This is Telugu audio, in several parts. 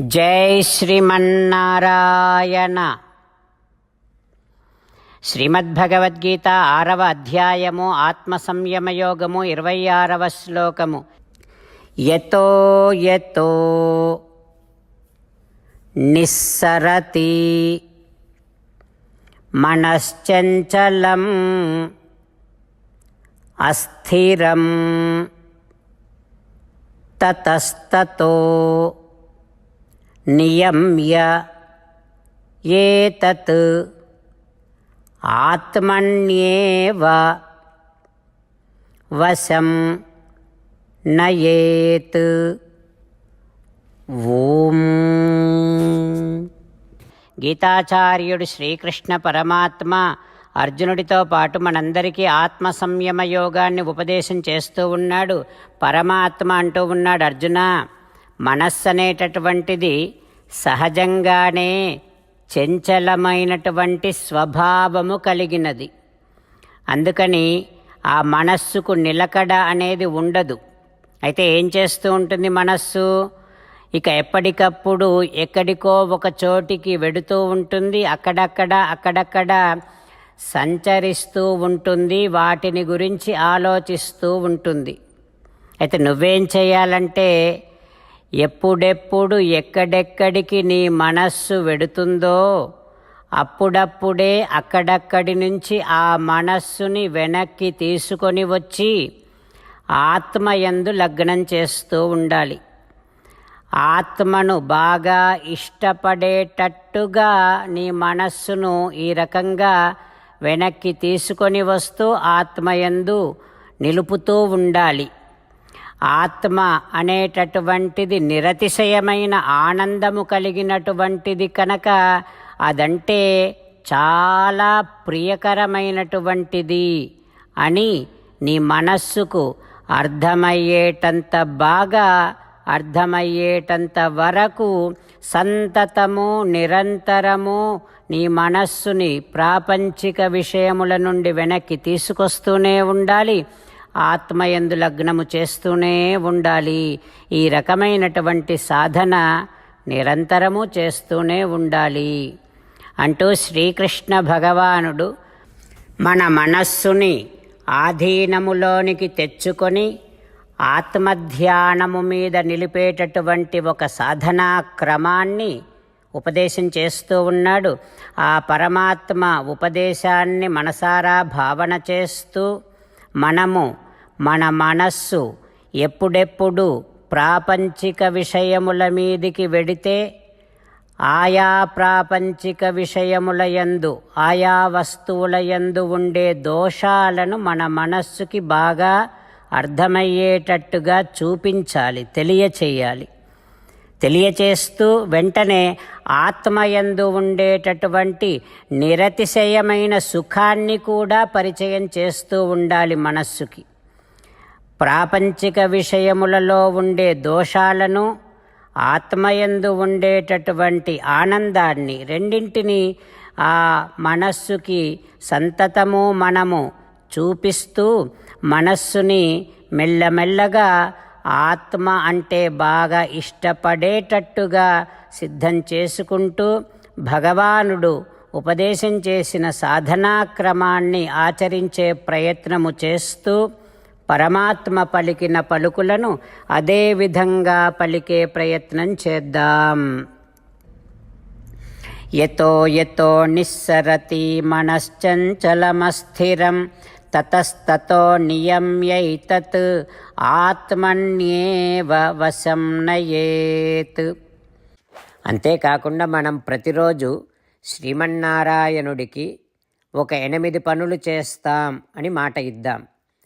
జై శ్రీమన్నారాయణ. శ్రీమద్భగవద్గీత ఆరవ అధ్యాయము ఆత్మ సంయమయోగము ఇరవై ఆరవ శ్లోకము. యతో యతో నిస్సరతి మనశ్చంచలం అస్థిరం తతస్తతో నియమ్య ఏతత్ ఆత్మన్యేవ వశం నయేత్. ఓం. గీతాచార్యుడు శ్రీకృష్ణ పరమాత్మ అర్జునుడితో పాటు మనందరికీ ఆత్మ సంయమ యోగాన్ని ఉపదేశం చేస్తూ ఉన్నాడు. పరమాత్మ అంటూ ఉన్నాడు అర్జున. మనస్సు అనేటటువంటిది సహజంగానే చంచలమైనటువంటి స్వభావము కలిగినది. అందుకని ఆ మనస్సుకు నిలకడ అనేది ఉండదు. అయితే ఏం చేస్తూ ఉంటుంది మనస్సు? ఇక ఎప్పటికప్పుడు ఎక్కడికో ఒక చోటికి వెడుతూ ఉంటుంది. అక్కడక్కడ అక్కడక్కడ సంచరిస్తూ ఉంటుంది. వాటిని గురించి ఆలోచిస్తూ ఉంటుంది. అయితే నువ్వేం చేయాలంటే ఎప్పుడెప్పుడు ఎక్కడెక్కడికి నీ మనస్సు వెడుతుందో అప్పుడప్పుడే అక్కడక్కడి నుంచి ఆ మనస్సుని వెనక్కి తీసుకొని వచ్చి ఆత్మయందు లగ్నం చేస్తూ ఉండాలి. ఆత్మను బాగా ఇష్టపడేటట్టుగా నీ మనస్సును ఈ రకంగా వెనక్కి తీసుకొని వస్తూ ఆత్మయందు నిలుపుతూ ఉండాలి. ఆత్మ అనేటటువంటిది నిరతిశయమైన ఆనందము కలిగినటువంటిది కనుక అదంటే చాలా ప్రియకరమైనటువంటిది అని నీ మనస్సుకు అర్థమయ్యేటంత బాగా అర్థమయ్యేటంత వరకు సంతతము నిరంతరము నీ మనస్సుని ప్రాపంచిక విషయముల నుండి వెనక్కి తీసుకొస్తూనే ఉండాలి. ఆత్మయందు లగ్నము చేస్తూనే ఉండాలి. ఈ రకమైనటువంటి సాధన నిరంతరము చేస్తూనే ఉండాలి. అంటూ శ్రీకృష్ణ భగవానుడు మన మనస్సుని ఆధీనములోనికి తెచ్చుకొని ఆత్మధ్యానము మీద నిలిపేటటువంటి ఒక సాధనా క్రమాన్ని ఉపదేశం చేస్తూ ఉన్నాడు. ఆ పరమాత్మ ఉపదేశాన్ని మనసారా భావన చేస్తూ మనము మన మనస్సు ఎప్పుడెప్పుడు ప్రాపంచిక విషయముల మీదికి వెడితే ఆయా ప్రాపంచిక విషయముల యందు ఆయా వస్తువుల యందు ఉండే దోషాలను మన మనస్సుకి బాగా అర్థమయ్యేటట్టుగా చూపించాలి తెలియచేయాలి. తెలియచేస్తూ వెంటనే ఆత్మయందు ఉండేటటువంటి నిరతిశయమైన సుఖాన్ని కూడా పరిచయం చేస్తూ ఉండాలి మనస్సుకి. ప్రాపంచిక విషయములలో ఉండే దోషాలను ఆత్మయందు ఉండేటటువంటి ఆనందాన్ని రెండింటినీ ఆ మనస్సుకి సంతతము మనము చూపిస్తూ మనస్సుని మెల్లమెల్లగా ఆత్మ అంటే బాగా ఇష్టపడేటట్టుగా సిద్ధం చేసుకుంటూ భగవానుడు ఉపదేశం చేసిన సాధనా క్రమాన్ని ఆచరించే ప్రయత్నము చేస్తూ పరమాత్మ పలికిన పలుకులను అదే విధంగా పలికే ప్రయత్నం చేద్దాం. యతో యతో నిస్సరతి మనశ్చంచలమస్థిరం తతస్తతో నియమ్యైతత్ ఆత్మన్యేవ వశం నయేత్. అంతేకాకుండా మనం ప్రతిరోజు శ్రీమన్నారాయణుడికి ఒక ఎనిమిది పనులు చేస్తాం అని మాట ఇద్దాం.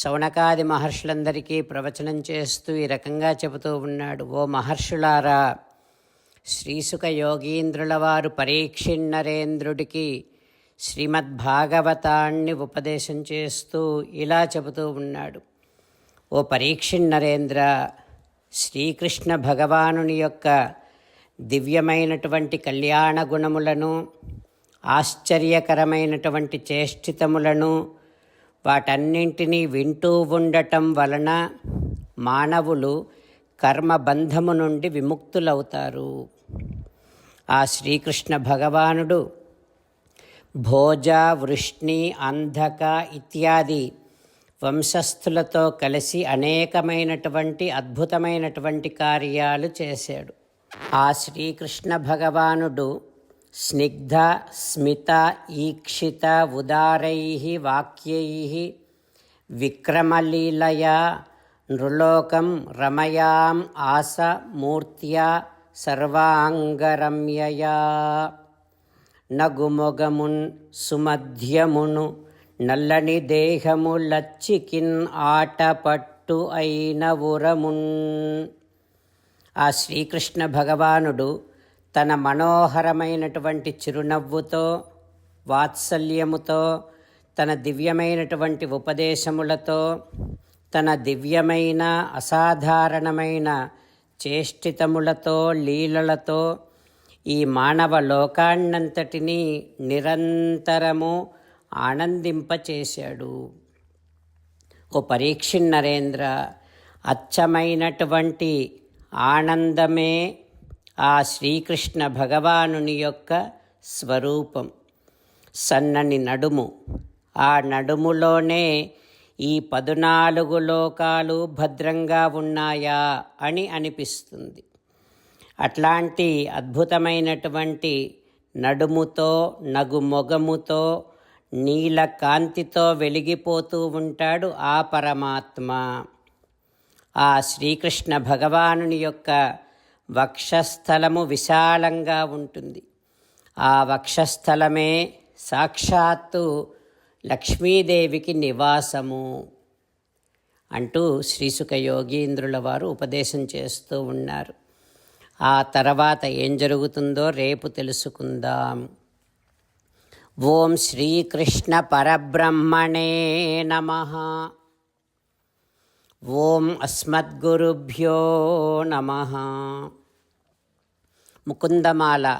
శౌనకాది మహర్షులందరికీ ప్రవచనం చేస్తూ ఈ రకంగా చెబుతూ ఉన్నాడు. ఓ మహర్షులారా శ్రీసుక యోగీంద్రుల వారు పరీక్షిన్నరేంద్రుడికి శ్రీమద్భాగవతాన్ని ఉపదేశం చేస్తూ ఇలా చెబుతూ ఉన్నాడు. ఓ పరీక్షిన్నరేంద్ర శ్రీకృష్ణ భగవానుని యొక్క దివ్యమైనటువంటి కళ్యాణ గుణములను ఆశ్చర్యకరమైనటువంటి చేష్టితములను వాటన్నింటినీ వింటూ ఉండటం వలన మానవులు కర్మబంధము నుండి విముక్తులవుతారు. ఆ శ్రీకృష్ణ భగవానుడు భోజ వృష్ణి అంధక ఇత్యాది వంశస్థులతో కలిసి అనేకమైనటువంటి అద్భుతమైనటువంటి కార్యాలు చేశాడు. ఆ శ్రీకృష్ణ భగవానుడు స్నిగ్ధ స్మిత ఈక్షిత ఉదారై వాక్యై విక్రమలీలయా నృలోకం రమయాం ఆస మూర్త్యా సర్వాంగరమ్యయా. నగుమొగమున్ సుమధ్యమును నల్లని దేహము లచ్చికిన్ ఆటపట్టు అయిన ఉరమున్. ఆ శ్రీకృష్ణ భగవానుడు తన మనోహరమైనటువంటి చిరునవ్వుతో వాత్సల్యముతో తన దివ్యమైనటువంటి ఉపదేశములతో తన దివ్యమైన అసాధారణమైన చేష్టితములతో లీలలతో ఈ మానవ లోకాన్నంతటినీ నిరంతరము ఆనందింపచేశాడు. ఓ పరీక్ష నరేంద్ర అచ్చమైనటువంటి ఆనందమే ఆ శ్రీకృష్ణ భగవానుని యొక్క స్వరూపం. సన్నని నడుము. ఆ నడుములోనే ఈ పదునాలుగు లోకాలు భద్రంగా ఉన్నాయా అని అనిపిస్తుంది. అట్లాంటి అద్భుతమైనటువంటి నడుముతో నగు మొగముతో నీల కాంతితో వెలిగిపోతూ ఉంటాడు ఆ పరమాత్మ. ఆ శ్రీకృష్ణ భగవానుని యొక్క వక్షస్థలము విశాలంగా ఉంటుంది. ఆ వక్షస్థలమే సాక్షాత్తు లక్ష్మీదేవికి నివాసము అంటూ శ్రీసుఖ యోగీంద్రుల వారు ఉపదేశం చేస్తూ ఉన్నారు. ఆ తర్వాత ఏం జరుగుతుందో రేపు తెలుసుకుందాం. ఓం శ్రీకృష్ణ పరబ్రహ్మణే నమ. ஓம் அஸ்மத்குருபியோ நம முக்குந்தமாலா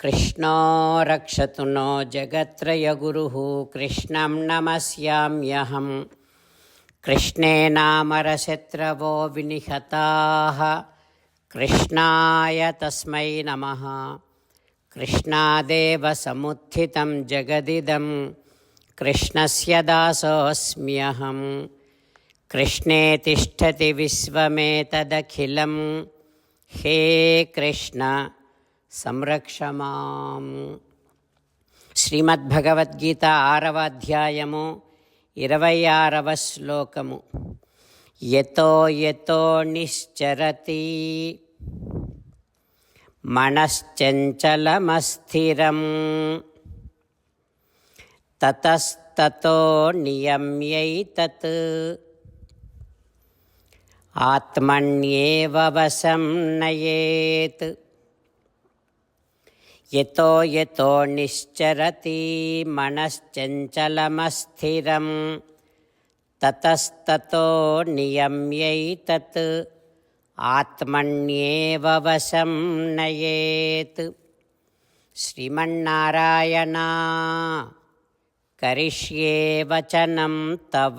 கிருஷ்ணோ ரக்ஷது நோ ஜகத்ரயகுரு கிருஷ்ணம் நமசியாமியம் கிருஷ்ணே நாமரசத்ரவோ விநிஹதாக கிருஷ்ணாய தஸ்மை நம கிருஷ்ணாதேவ சமுத்திதம் ஜகதிதம் கிருஷ்ணஸ்ய தாசோஸ்மியம் కృష్ణే తిష్టతి విశ్వమేతదఖిలం. హే కృష్ణ సంరక్ష మాం. శ్రీమద్భగవద్గీత ఆరవ అధ్యాయము ఇరవై ఆరవ శ్లోకము. యతో యతో నిశ్చరతి. మనశ్చంచలమస్థిరం. తతస్తతో నియమ్యైతత్ ఆత్మన్యేవ వశం నయేత్. యతో యతో నిశ్చరతి మనశ్చంచలమస్థిరం. తతస్తతో నియమ్యైతత్. ఆత్మన్యేవ వశం నయేత్. శ్రీమన్నారాయణ కరిష్యే వచనం తవ.